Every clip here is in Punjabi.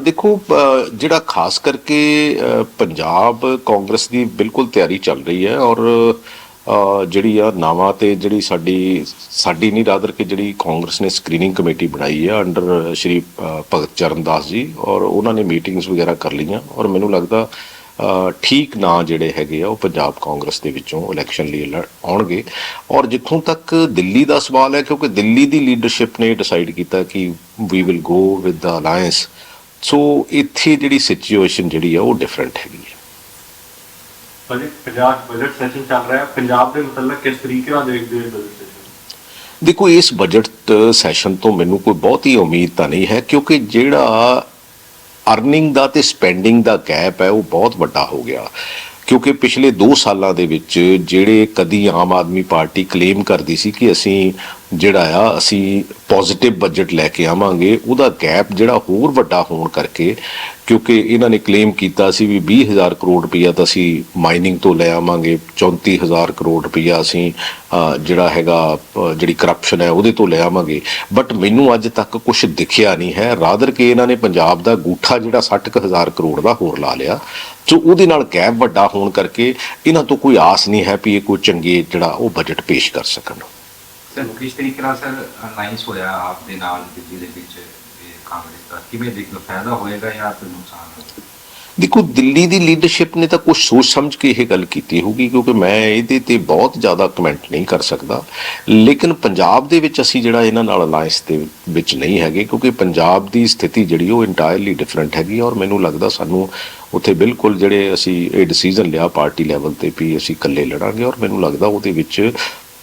ਦੇਖੋ ਜਿਹੜਾ ਖਾਸ ਕਰਕੇ ਪੰਜਾਬ ਕਾਂਗਰਸ ਦੀ ਬਿਲਕੁਲ ਤਿਆਰੀ ਚੱਲ ਰਹੀ ਹੈ ਔਰ ਜਿਹੜੀ ਆ ਨਾਵਾਂ ਤੇ ਜਿਹੜੀ ਸਾਡੀ ਸਾਡੀ ਨਹੀਂ ਰਾਦਰ ਕਿ ਜਿਹੜੀ ਕਾਂਗਰਸ ਨੇ ਸਕਰੀਨਿੰਗ ਕਮੇਟੀ ਬਣਾਈ ਹੈ ਅੰਡਰ ਸ਼੍ਰੀ ਅ, ਭਗਤ ਚਰਨਦਾਸ ਜੀ ਔਰ ਉਹਨਾਂ ਨੇ ਮੀਟਿੰਗਸ ਵਗੈਰਾ ਕਰ ਲਈਆਂ ਔਰ ਮੈਨੂੰ ਲੱਗਦਾ ਠੀਕ ਨਾਂ ਜਿਹੜੇ ਹੈਗੇ ਆ ਉਹ ਪੰਜਾਬ ਕਾਂਗਰਸ ਦੇ ਵਿੱਚੋਂ ਇਲੈਕਸ਼ਨ ਲਈ ਲੜ- ਆਉਣਗੇ ਔਰ ਜਿੱਥੋਂ ਤੱਕ ਦਿੱਲੀ ਦਾ ਸਵਾਲ ਹੈ ਕਿਉਂਕਿ ਦਿੱਲੀ ਦੀ ਲੀਡਰਸ਼ਿਪ ਨੇ ਡਿਸਾਈਡ ਕੀਤਾ ਕਿ we will go with the alliance so ਇੱਥੇ ਜਿਹੜੀ ਸਿਚੁਏਸ਼ਨ ਜਿਹੜੀ ਆ ਉਹ ਡਿਫਰੈਂਟ ਹੈਗੀ ਹੈ ਭਾਜੀ ਪੰਜਾਬ ਬਜਟ ਸੈਸ਼ਨ ਚੱਲ ਰਿਹਾ। ਹੈ ਪੰਜਾਬ ਦੇ ਮੁਤਲਕ ਕਿਸ ਤਰੀਕੇ ਨਾਲ ਦੇਖਦੇ ਹੋ ਬਜਟ ਸੈਸ਼ਨ ਦੇਖੋ ਇਸ ਬਜਟ ਸੈਸ਼ਨ ਤੋਂ ਮੈਨੂੰ ਕੋਈ ਬਹੁਤੀ ਉਮੀਦ ਤਾਂ ਨਹੀਂ ਹੈ ਕਿਉਂਕਿ ਜਿਹੜਾ ਅਰਨਿੰਗ ਦਾ ਤੇ ਸਪੈਂਡਿੰਗ ਦਾ ਗੈਪ ਹੈ ਉਹ ਬਹੁਤ ਵੱਡਾ ਹੋ ਗਿਆ। ਕਿਉਂਕਿ ਪਿਛਲੇ 2 ਸਾਲਾਂ ਦੇ ਵਿੱਚ ਜਿਹੜੇ ਕਦੀ ਆਮ ਆਦਮੀ ਪਾਰਟੀ ਕਲੇਮ ਕਰਦੀ ਸੀ ਕਿ ਅਸੀਂ ਜਿਹੜਾ ਆ, ਅਸੀਂ ਪੋਜ਼ਿਟਿਵ ਬਜਟ ਲੈ ਕੇ ਆਵਾਂਗੇ, ਉਹਦਾ ਗੈਪ ਜਿਹੜਾ ਹੋਰ ਵੱਡਾ ਹੋਣ ਕਰਕੇ, ਕਿਉਂਕਿ ਇਹਨਾਂ ਨੇ ਕਲੇਮ ਕੀਤਾ ਸੀ ਵੀ 20000 ਕਰੋੜ ਰੁਪਈਆ ਤਾਂ ਅਸੀਂ ਮਾਈਨਿੰਗ ਤੋਂ ਲੈ ਆਵਾਂਗੇ 34000 ਕਰੋੜ ਰੁਪਈਆ ਅਸੀਂ ਜਿਹੜਾ ਹੈਗਾ ਜਿਹੜੀ ਕਰਪਸ਼ਨ ਹੈ, ਉਹਦੇ ਤੋਂ ਲੈ ਆਵਾਂਗੇ। ਬਟ ਮੈਨੂੰ ਅੱਜ ਤੱਕ ਕੁਝ ਦਿਖਿਆ ਨਹੀਂ ਹੈ ਰਾਦਰ ਕਿ ਇਹਨਾਂ ਨੇ ਪੰਜਾਬ ਦਾ ਗੂਠਾ ਜਿਹੜਾ 60000 ਕਰੋੜ ਦਾ ਹੋਰ ਲਾ ਲਿਆ। ਸੋ ਉਹਦੇ ਨਾਲ ਗੈਪ ਵੱਡਾ ਹੋਣ ਕਰਕੇ, ਇਹਨਾਂ ਤੋਂ ਕੋਈ ਆਸ ਨਹੀਂ ਹੈ ਵੀ ਇਹ ਕੋਈ ਚੰਗੇ ਜਿਹੜਾ ਉਹ ਬਜਟ ਪੇਸ਼ ਕਰ ਸਕਣ। ਸਰ ਕਿਸ ਤਰੀਕੇ ਨਾਲ ਸਰ ਅਲਾਈਅੰਸ ਹੋਇਆ ਆਪ ਦੇ ਨਾਲ ਦਿੱਲੀ ਦੇ ਵਿੱਚ ਕਾਂਗਰਸ ਦਾ ਕਿਵੇਂ ਦੇਖੋ ਫਾਇਦਾ ਹੋਏਗਾ ਜਾਂ ਫਿਰ ਨੁਕਸਾਨ ਹੋਏਗਾ? ਦੇਖੋ, ਦਿੱਲੀ ਦੀ ਲੀਡਰਸ਼ਿਪ ਨੇ ਤਾਂ ਕੁਝ ਸੋਚ ਸਮਝ ਕੇ ਇਹ ਗੱਲ ਕੀਤੀ ਹੋਊਗੀ, ਕਿਉਂਕਿ ਮੈਂ ਇਹਦੇ ਤੇ ਬਹੁਤ ਜ਼ਿਆਦਾ ਕਮੈਂਟ ਨਹੀਂ ਕਰ ਸਕਦਾ। ਲੇਕਿਨ ਪੰਜਾਬ ਦੇ ਵਿੱਚ ਅਸੀਂ ਜਿਹੜਾ ਇਹਨਾਂ ਨਾਲ ਅਲਾਈਅੰਸ ਦੇ ਵਿੱਚ ਨਹੀਂ ਹੈਗੇ, ਕਿਉਂਕਿ ਪੰਜਾਬ ਦੀ ਸਥਿਤੀ ਜਿਹੜੀ ਉਹ ਇੰਟਾਇਰਲੀ ਡਿਫਰੈਂਟ ਹੈਗੀ ਔਰ ਮੈਨੂੰ ਲੱਗਦਾ ਸਾਨੂੰ ਉੱਥੇ ਬਿਲਕੁਲ ਜਿਹੜੇ ਅਸੀਂ ਇਹ ਡਿਸੀਜਨ ਲਿਆ ਪਾਰਟੀ ਲੈਵਲ ਤੇ ਵੀ ਅਸੀਂ ਇਕੱਲੇ ਲੜਾਂਗੇ ਔਰ ਮੈਨੂੰ ਲੱਗਦਾ ਉਹਦੇ ਵਿੱਚ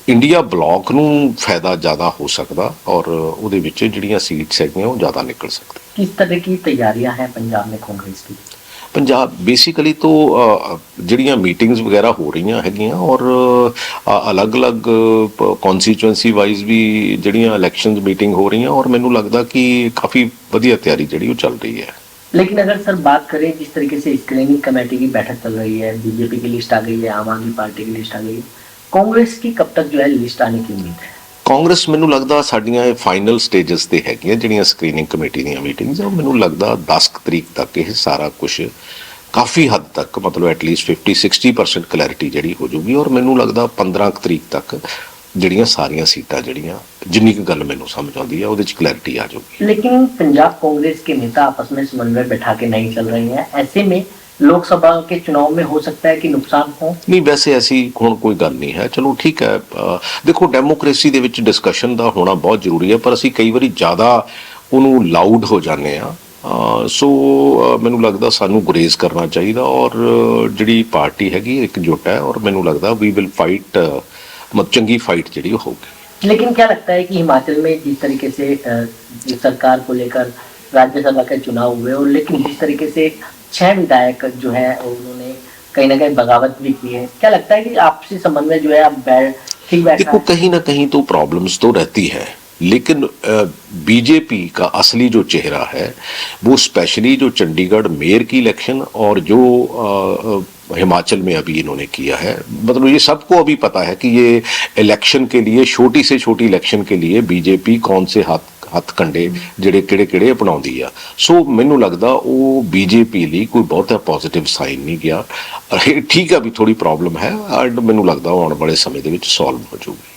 ਇੰਡੀਆ ਬਲਾਕ ਨੂੰ ਫਾਇਦਾ ਜ਼ਿਆਦਾ ਹੋ ਸਕਦਾ ਔਰ ਉਹਦੇ ਵਿੱਚ ਜਿਹੜੀਆਂ ਸੀਟਸ ਹੈਗੀਆਂ ਉਹ ਜ਼ਿਆਦਾ ਨਿਕਲ ਸਕਦੀਆਂ किस तरह की तैयारियां हैं पंजाब में कांग्रेस की ਪੰਜਾਬ ਬੇਸਿਕਲੀ ਤੋਂ ਅ, ਜਿਹੜੀਆਂ ਮੀਟਿੰਗਸ ਵਗੈਰਾ ਹੋ ਰਹੀਆਂ ਹੈਗੀਆਂ ਔਰ ਅ, ਅਲੱਗ-ਅਲੱਗ ਕਨਸਟੀਚੁਐਂਸੀ ਵਾਈਜ਼ ਵੀ ਜਿਹੜੀਆਂ ਇਲੈਕਸ਼ਨਸ ਮੀਟਿੰਗ ਹੋ ਰਹੀਆਂ ਔਰ ਮੈਨੂੰ ਲੱਗਦਾ ਕਿ ਕਾਫੀ ਵਧੀਆ ਤਿਆਰੀ ਜਿਹੜੀ ਉਹ ਚੱਲ ਰਹੀ ਹੈ लेकिन अगर सर बात करें जिस तरीके से स्क्रीनिंग कमेटी की बैठक चल रही है बीजेपी की लिस्ट आ गई है आम आदमी पार्टी की लिस्ट आ गई है ਕਾਂਗਰਸ ਕੀ ਕਬ ਤੱਕ ਜੋ ਹੈ ਲਿਸਟ ਆਨੇ ਕੀ ਉਮੀਦ ਹੈ? ਕਾਂਗਰਸ ਮੈਨੂੰ ਲੱਗਦਾ ਸਾਡੀਆਂ ਇਹ ਫਾਈਨਲ ਸਟੇजेस ਤੇ ਹੈਗੀਆਂ ਜਿਹੜੀਆਂ ਸਕਰੀਨਿੰਗ ਕਮੇਟੀ ਦੀਆਂ ਮੀਟਿੰਗਸ ਆ ਮੈਨੂੰ ਲੱਗਦਾ 10 ਤਰੀਕ ਤੱਕ ਇਹ ਸਾਰਾ ਕੁਝ ਕਾਫੀ ਹੱਦ ਤੱਕ ਮਤਲਬ ਐਟ ਲੀਸਟ 50 60% ਕਲੈਰਿਟੀ ਜਿਹੜੀ ਹੋ ਜੂਗੀ ਔਰ ਮੈਨੂੰ ਲੱਗਦਾ 15 ਤਰੀਕ ਤੱਕ ਜਿਹੜੀਆਂ ਸਾਰੀਆਂ ਸੀਟਾਂ ਜਿਹੜੀਆਂ ਜਿੰਨੀ ਕੁ ਗੱਲ ਮੈਨੂੰ ਸਮਝ ਆਉਂਦੀ ਹੈ ਉਹਦੇ ਚ ਕਲੈਰਿਟੀ ਆ ਜਾਊਗੀ। ਲੇਕਿਨ ਪੰਜਾਬ ਕਾਂਗਰਸ ਕੇ ਨੇਤਾ ਆਪਸ ਵਿੱਚ ਸਮन्वय ਬਿਠਾ ਕੇ ਨਹੀਂ ਚੱਲ ਰਹੇ ਹੈ ਐਸੇ ਵਿੱਚ में लोकसभा के चुनाव में हो सकता है कि नुकसान हो ਨਹੀਂ ਵੈਸੇ ਐਸੀ ਹੁਣ ਕੋਈ ਗੱਲ ਨਹੀਂ ਹੈ ਚਲੋ ਠੀਕ ਹੈ ਅ, ਦੇਖੋ ਡੈਮੋਕ੍ਰੇਸੀ ਦੇ ਵਿੱਚ ਡਿਸਕਸ਼ਨ ਦਾ ਹੋਣਾ ਬਹੁਤ ਜ਼ਰੂਰੀ ਹੈ ਪਰ ਅਸੀਂ ਕਈ ਵਾਰੀ ਜ਼ਿਆਦਾ ਉਹਨੂੰ ਲਾਊਡ ਹੋ ਜਾਂਦੇ ਆ ਸੋ ਅ, ਮੈਨੂੰ ਲੱਗਦਾ ਸਾਨੂੰ ਗੁਰੇਜ਼ ਕਰਨਾ ਚਾਹੀਦਾ ਔਰ ਅ, ਜਿਹੜੀ ਪਾਰਟੀ ਹੈਗੀ ਇਕਜੁੱਟ ਹੈ ਔਰ ਮੈਨੂੰ ਲੱਗਦਾ ਵੀ ਵਿਲ ਫਾਈਟ ਮਤ ਚੰਗੀ ਫਾਈਟ ਜਿਹੜੀ ਉਹ ਹੋਊਗੀ लेकिन क्या लगता है कि हिमाचल में जिस तरीके से अ, जिस सरकार को लेकर राज्यसभा के चुनाव हुए और लेकिन जिस तरीके से छह विधायक जो है उन्होंने कहीं ना कहीं बगावत भी की है। क्या लगता है कि आपसी संबंध में जो है बैठ ठीक बैठ देखो कहीं ना कहीं तो प्रॉब्लम्स तो रहती है लेकिन बीजेपी का असली जो चेहरा है वो स्पेशली जो चंडीगढ़ मेयर की इलेक्शन और जो अ, हिमाचल में अभी इन्होंने किया है मतलब ये सबको अभी पता है कि ये इलेक्शन के लिए छोटी से छोटी इलेक्शन के लिए बीजेपी कौन से हाथ ਹੱਥ ਕੰਡੇ ਜਿਹੜੇ ਕਿਹੜੇ ਕਿਹੜੇ ਅਪਣਾਉਂਦੀ ਆ। ਸੋ ਮੈਨੂੰ ਲੱਗਦਾ ਉਹ ਬੀਜੇਪੀ ਲਈ ਕੋਈ ਬਹੁਤਾ ਪੋਜ਼ਿਟਿਵ ਸਾਈਨ ਨਹੀਂ ਗਿਆ। ਇਹ ਠੀਕ ਆ ਵੀ ਥੋੜੀ ਪ੍ਰੋਬਲਮ ਹੈ ਐਂਡ ਮੈਨੂੰ ਲੱਗਦਾ ਆਉਣ ਵਾਲੇ ਸਮੇਂ ਦੇ ਵਿੱਚ ਸੋਲਵ ਹੋ ਜਾਊਗੀ।